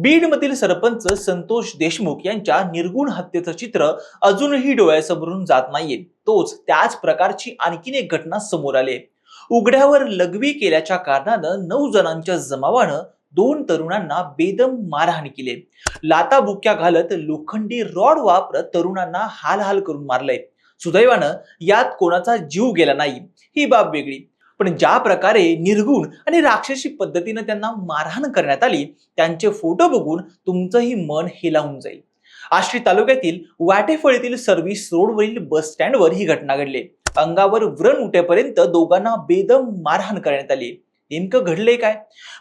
बीडमधील सरपंच संतोष देशमुख यांच्या निर्गुण हत्येचं चित्र अजूनही डोळ्यासमोरून जात नाहीये. तोच त्याच प्रकारची आणखीन एक घटना समोर आली उघड्यावर लघवी केल्याच्या कारणानं नऊ जणांच्या जमावानं दोन तरुणांना बेदम मारहाण केले लाताबुक्या लाता बुक्या घालत लोखंडी रॉड वापरत तरुणांना हाल हाल करून मारलंय. सुदैवानं यात कोणाचा जीव गेला नाही. ही बाब वेगळी. पण ज्या प्रकारे निर्गुण आणि राक्षसी पद्धतीनं त्यांना मारहाण करण्यात आली त्यांचे फोटो बघून तुमचंही मन हेलावून जाईल. आष्टी तालुक्यातील वाटेफळीतील सर्व्हिस रोडवरील बस स्टँडवर ही घटना घडली. अंगावर व्रण उठेपर्यंत दोघांना बेदम मारहाण करण्यात आली. नेमकं घडलंय काय?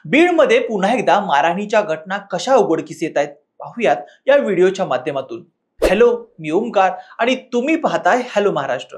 बीडमध्ये पुन्हा एकदा मारहाणीच्या घटना कशा उघडकीस येत आहेत? पाहूयात या व्हिडिओच्या माध्यमातून. हॅलो मी ओमकार आणि तुम्ही पाहताय हॅलो महाराष्ट्र.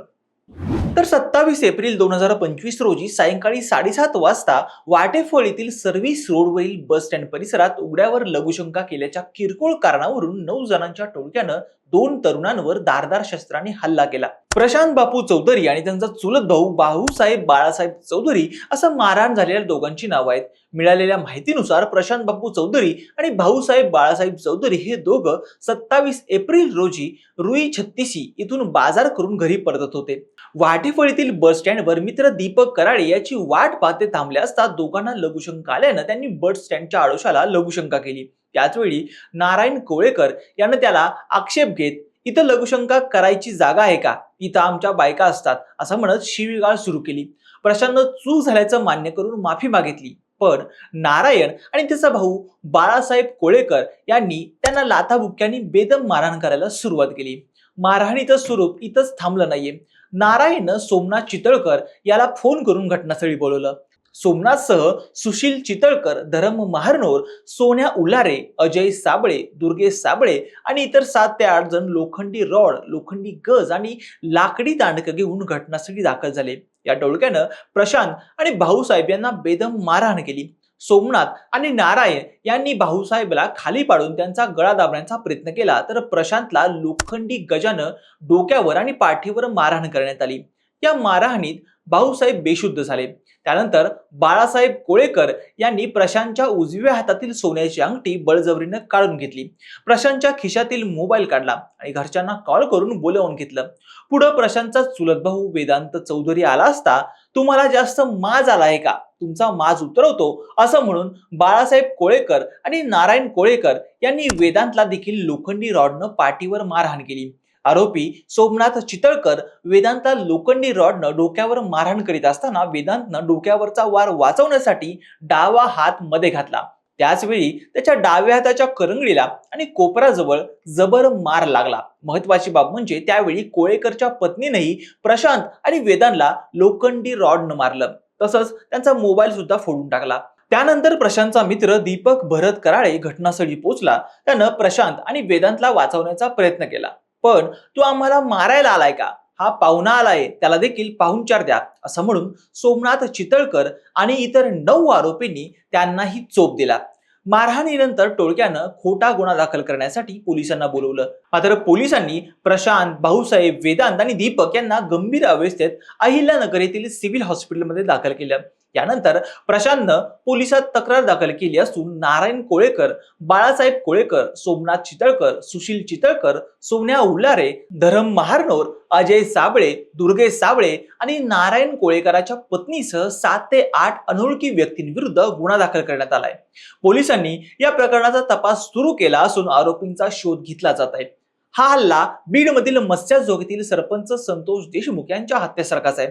तर सत्तावीस एप्रिल दोन हजार पंचवीस रोजी सायंकाळी साडेसात वाजता वाटेफळ सर्व्हिस रोडवरील बस स्टँड परिसरात उघड्यावर लघुशंका केल्याच्या किरकोळ कारणावरून नऊ जणांच्या टोळक्यानं दोन तरुणांवर दारदार शस्त्राने हल्ला केला. प्रशांत बापू चौधरी आणि त्यांचा चुलत भाऊ भाऊसाहेब बाळासाहेब चौधरी असं मारहाण झालेल्या दोघांची नावं आहेत. मिळालेल्या माहितीनुसार प्रशांत बापू चौधरी आणि भाऊसाहेब बाळासाहेब चौधरी हे दोघं सत्तावीस एप्रिल रोजी रुई छत्तीसी इथून बाजार करून घरी परतत होते. वाटेफळीतील बस स्टँडवर मित्र दीपक कराळे याची वाट पाहते थांबले असता दोघांना लघुशंका आल्यानं त्यांनी बस स्टँडच्या आडोशाला लघुशंका केली. त्याचवेळी नारायण कोळेकर यानं त्याला आक्षेप घेत इथं लघुशंका करायची जागा आहे का? इथं आमच्या बायका असतात असं म्हणत शिवीगाळ सुरू केली. प्रशांतनं चूक झाल्याचं मान्य करून माफी मागितली. पण नारायण आणि त्याचा भाऊ बाळासाहेब कोळेकर यांनी त्यांना लाथाबुक्क्यांनी बेदम मारहाण करायला सुरुवात केली. मारहाणीचं स्वरूप इथंच थांबलं नाहीये. नारायणनं सोमनाथ चितळकर याला फोन करून घटनास्थळी बोलवलं. सोमनाथसह सुशील चितळकर धरम महारनोर सोन्या उल्हारे अजय साबळे दुर्गेश साबळे आणि इतर सात ते आठ जण लोखंडी रॉड लोखंडी गज आणि लाकडी दांडकं घेऊन घटनास्थळी दाखल झाले. या टोळक्यानं प्रशांत आणि भाऊसाहेब यांना बेदम मारहाण केली. सोमनाथ आणि नारायण यांनी भाऊसाहेबला खाली पाडून त्यांचा गळा दाबण्याचा प्रयत्न केला तर प्रशांतला लोखंडी गजानं डोक्यावर आणि पाठीवर मारहाण करण्यात आली. या मारहाणीत भाऊसाहेब बेशुद्ध झाले. त्यानंतर बाळासाहेब कोळेकर यांनी प्रशांतच्या उजव्या हातातील सोन्याची अंगठी बळजबरीनं काढून घेतली. प्रशांतच्या खिशातील मोबाईल काढला आणि घरच्यांना कॉल करून बोलवून घेतलं. पुढं प्रशांतचा चुलत भाऊ वेदांत चौधरी आला असता तुम्हाला जास्त माज आला आहे का? तुमचा माज उतरवतो. असं म्हणून बाळासाहेब कोळेकर आणि नारायण कोळेकर यांनी वेदांतला देखील लोखंडी रॉडनं पाठीवर मारहाण केली. आरोपी सोमनाथ चितळकर वेदांतला लोखंडी रॉडनं डोक्यावर मारहाण करीत असताना वेदांतनं डोक्यावरचा वार वाचवण्यासाठी डावा हात मध्ये घातला. त्याचवेळी त्याच्या डाव्या हाताच्या करंगळीला आणि कोपराजवळ जबर मार लागला. महत्वाची बाब म्हणजे त्यावेळी कोळेकरच्या पत्नीनेही प्रशांत आणि वेदांतला लोखंडी रॉडनं मारलं. तसंच त्यांचा मोबाईल सुद्धा फोडून टाकला. त्यानंतर प्रशांतचा मित्र दीपक भरत कराळे घटनास्थळी पोहोचला. त्यानं प्रशांत आणि वेदांतला वाचवण्याचा प्रयत्न केला. पण तू आम्हाला मारायला आलाय का? हा पाहुणा आलाय त्याला देखील पाहुणचार द्या असं म्हणून सोमनाथ चितळकर आणि इतर नऊ आरोपींनी त्यांनाही चोप दिला. मारहाणीनंतर टोळक्यानं खोटा गुन्हा दाखल करण्यासाठी पोलिसांना बोलवलं. मात्र पोलिसांनी प्रशांत भाऊसाहेब वेदांत आणि दीपक यांना गंभीर अवस्थेत अहिल्यानगर येथील सिव्हिल हॉस्पिटलमध्ये दाखल केलं. यानंतर प्रशांतनं पोलिसात तक्रार दाखल केली असून नारायण कोळेकर बाळासाहेब कोळेकर सोमनाथ चितळकर सुशील चितळकर सोन्या उल्लारे धरम महारनोर अजय साबळे दुर्गे साबळे आणि नारायण कोळेकराच्या पत्नीसह सात ते आठ अनोळखी व्यक्तींविरुद्ध गुन्हा दाखल करण्यात आलाय. पोलिसांनी या प्रकरणाचा तपास सुरू केला असून आरोपींचा शोध घेतला जात आहे. हा हल्ला बीडमधील मत्स्याजोगीतील सरपंच संतोष देशमुख यांच्या हत्येसारखाच आहे.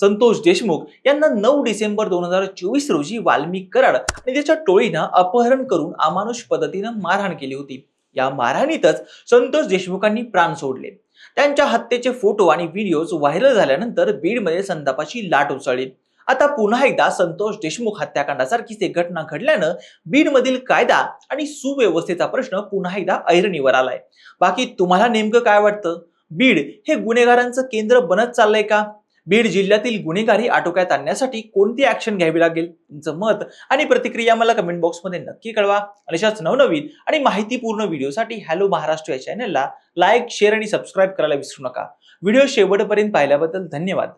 संतोष देशमुख यांना नऊ डिसेंबर दोन हजार चोवीस रोजी वाल्मिक कराड आणि त्याच्या टोळीनं अपहरण करून अमानुष पद्धतीनं मारहाण केली होती. या मारहाणीतच संतोष देशमुखांनी प्राण सोडले. त्यांच्या हत्येचे फोटो आणि व्हिडिओज व्हायरल झाल्यानंतर बीडमध्ये संतापाची लाट उसळली. आता पुन्हा एकदा संतोष देशमुख हत्याकांडासारखीच एक घटना घडल्यानं बीडमधील कायदा आणि सुव्यवस्थेचा प्रश्न पुन्हा एकदा ऐरणीवर आलाय. बाकी तुम्हाला नेमकं काय वाटतं? बीड हे गुन्हेगारांचं केंद्र बनत चाललंय का? बीड जिल्ह्यातील गुन्हेगारी आटोक्यात आणण्यासाठी कोणती ऍक्शन घ्यावी लागेल? तुमचं मत आणि प्रतिक्रिया मला कमेंट बॉक्समध्ये नक्की कळवा. आणि अशाच नवनवीन आणि माहितीपूर्ण व्हिडिओसाठी हॅलो महाराष्ट्र या चॅनलला लाईक शेअर आणि सबस्क्राईब करायला विसरू नका. व्हिडिओ शेवटपर्यंत पाहिल्याबद्दल धन्यवाद.